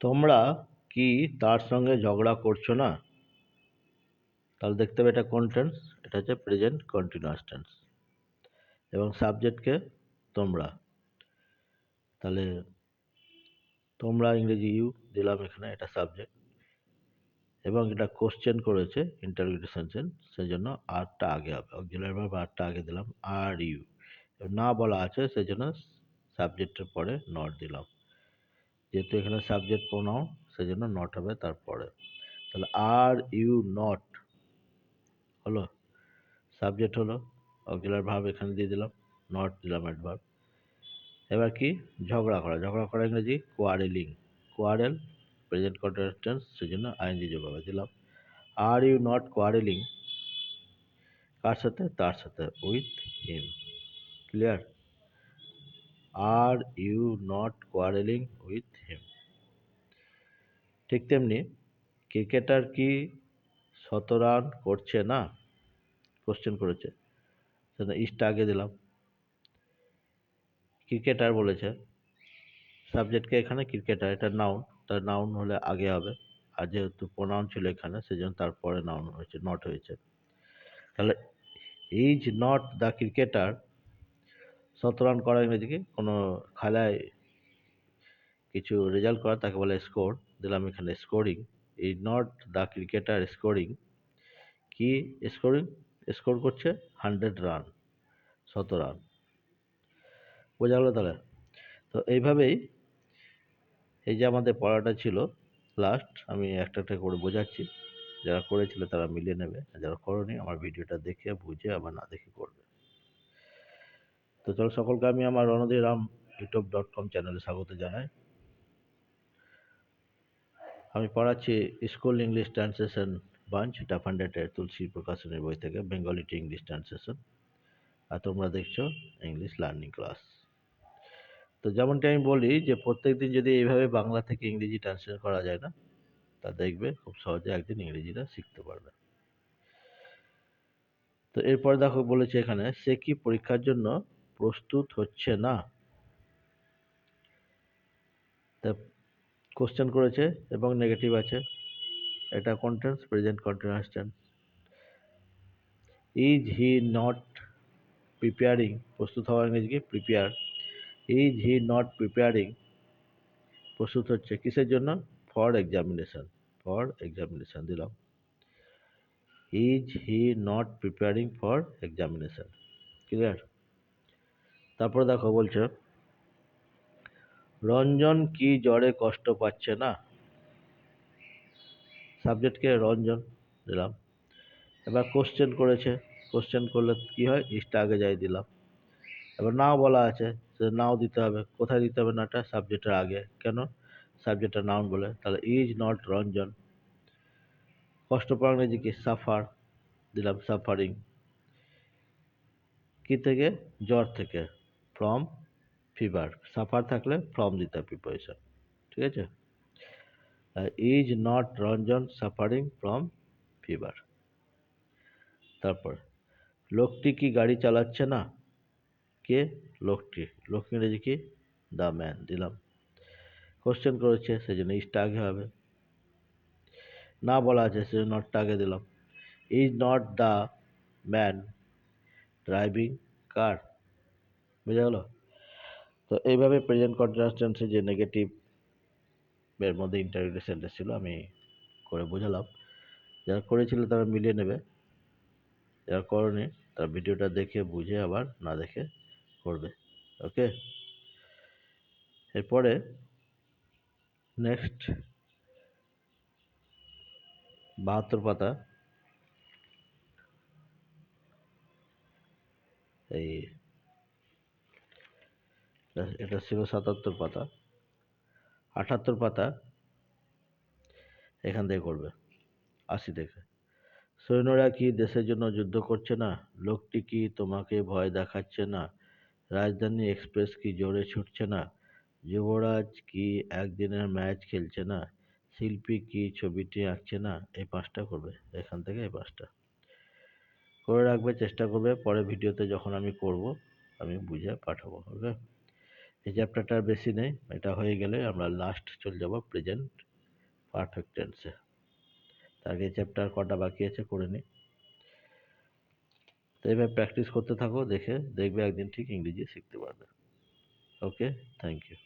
তোমরা কি তার সঙ্গে ঝগড়া করছ না? তাহলে দেখতে হবে এটা কোন টেন্স এটা হচ্ছে প্রেজেন্ট কন্টিনিউয়াস টেন্স এবং সাবজেক্টকে তোমরা। তাহলে তোমরা ইংরেজি ইউ দিলাম এখানে, এটা সাবজেক্ট এবং এটা কোশ্চেন করেছে ইন্টারভিউ সেন্টেন্স সেই জন্য আরটা আগে হবে। অক্সিলারি ভার্ব আরটা আগে দিলাম। আর ইউ না বলা আছে সেই জন্য সাবজেক্টের পরে নট দিলাম। যেহেতু এখানে সাবজেক্ট প্রোনাউন সেই জন্য নট হবে তারপরে। তাহলে আর ইউ নট হলো? সাবজেক্ট হলো? অক্সিলারি ভার্ব এখানে দিয়ে দিলাম। নট দিলাম অ্যাডভার্ব এবার কি? ঝগড়া করা। ঝগড়া করা ইংরেজি quarrelling quarrel present continuous tense সেজন্য আইএনজি যোগ হবে দিলাম। আর ইউ নট কোয়ারেলিং কার সাথে? তার সাথে। With him clear are you not quarrelling with him ঠিক তেমনি ক্রিকেটার কি শত রান করছে না? কোশ্চেন করেছে। সেটা ইস্ট আগে দিলাম। ক্রিকেটার বলেছে সাবজেক্টকে এখানে ক্রিকেটার এটা নাউন তার নাউন হলে আগে হবে। আর যেহেতু প্রোনাউন ছিল এখানে, সেজন্য তারপরে নাউন হয়েছে নট হয়েছে। তাহলে ইজ নট দ্য ক্রিকেটার শত রান করা ইংরেজি কি কোনো খেলায় কিছু রেজাল্ট করা তাকে বলে স্কোর দিলাম এখানে scoring is not the cricketer scoring কি স্কোরিং স্কোর করছে হান্ড্রেড রান শত রান বোঝা গেলো তাহলে? তো এইভাবেই এই যে আমাদের পড়াটা ছিল লাস্ট আমি একটা একটা করে বোঝাচ্ছি। যারা করেছিল তারা মিলিয়ে নেবে যারা করনি, আমার ভিডিওটা দেখে, বুঝে, আবার না দেখে করবে। তো চলো সকলকে আমি আমার Randhir Ram YouTube dot com চ্যানেলে স্বাগত জানাই। আমি পড়াচ্ছি স্কুল ইংলিশ ট্রান্সলেশন বাঞ্চ ডাফান্ডেটের তুলসী প্রকাশনের বই থেকে বেঙ্গলি টু ইংলিশ ট্রান্সলেশন আর তোমরা দেখছ ইংলিশ লার্নিং ক্লাস তো যেমনটি আমি বলি যে প্রত্যেক দিন যদি এইভাবে বাংলা থেকে ইংরেজি ট্রান্সলেট করা যায় না, তা দেখবে খুব সহজে একদিন ইংরেজিটা শিখতে পারবে। তো এরপর দেখো বলেছে এখানে, সে কি পরীক্ষার জন্য প্রস্তুত হচ্ছে না। তা কোশ্চেন করেছে এবং নেগেটিভ আছে। এটা contains present continuous tense is he not preparing প্রস্তুত হওয়া ইংরেজি কি? Prepare is he not preparing প্রস্তুত হচ্ছে কিসের জন্য? ফর এক্সামিনেশন ফর এক্সামিনেশন দিলাম। Is he not preparing for examination clear তারপরে দেখো বলছে, রঞ্জন কি জ্বরে কষ্ট পাচ্ছে না? সাবজেক্টকে রঞ্জন দিলাম। এবার কোশ্চেন করেছে কোশ্চেন করলে কি হয়? ইস্টা আগে যাই দিলাম। এবার নাও বলা আছে সে নাও দিতে হবে। কোথায় দিতে হবে নাটা? সাবজেক্টের আগে। কেন? সাবজেক্টটা নাউন বলে। তাহলে ইজ নট রঞ্জন। কষ্ট পাওয়া ইংরেজি কি? সাফার দিলাম সাফারিং কি থেকে? জ্বর থেকে। ফ্রম ফিভার সাফার থাকলে ফ্রম দিতে হবে প্রিপারেশন ঠিক আছে? Is not Ranjan suffering from fever তারপর, লোকটি কি গাড়ি চালাচ্ছে না? কে? লোকটি। লোক ইংরেজি কি? দ্য ম্যান দিলাম। কোশ্চেন করেছে সেই জন্য ইজটা আগে হবে। না বলা আছে সেই জন্য নটটা আগে দিলাম। Is not the man driving car বুঝা গেল? তো এইভাবে প্রেজেন্ট কন্টিনিউয়াস যে নেগেটিভ এর মধ্যে ইন্টারভিউ সেন্টেন্স ছিল, আমি করে বোঝালাম। যারা করেছিল তারা মিলিয়ে নেবে। যারা করনি, তার ভিডিওটা দেখে, বুঝে আবার না দেখে করবে। ওকে এরপরে নেক্সট বাহাত্তর পাতা। এই এটা ছিল সাতাত্তর পাতা। আটাত্তর পাতা এখান থেকে করবে, আশি থেকে। সৈন্যরা কি দেশের জন্য যুদ্ধ করছে না? লোকটি কি তোমাকে ভয় দেখাচ্ছে না? রাজধানী এক্সপ্রেস কি জোরে ছুটছে না? যুবরাজ কি একদিনের ম্যাচ খেলছে না? শিল্পী কি ছবিটি আঁকছে না? এই পাঁচটা করবে, এখান থেকে এই পাঁচটা। করে রাখবে, চেষ্টা করবে, পরে ভিডিওতে যখন আমি করব, আমি বুঝে পাঠাবো, ওকে? এই চ্যাপ্টারটা বেশি নেই, এটা হয়ে গেলে আমরা লাস্ট চলে যাব প্রেজেন্ট পারফেক্ট টেন্সে তার আগে চ্যাপ্টার কটা বাকি আছে করে নিই তো এইভাবে প্র্যাকটিস করতে থাকো, দেখে দেখবে একদিন ঠিক ইংরেজি শিখতে পারবে। Okay thank you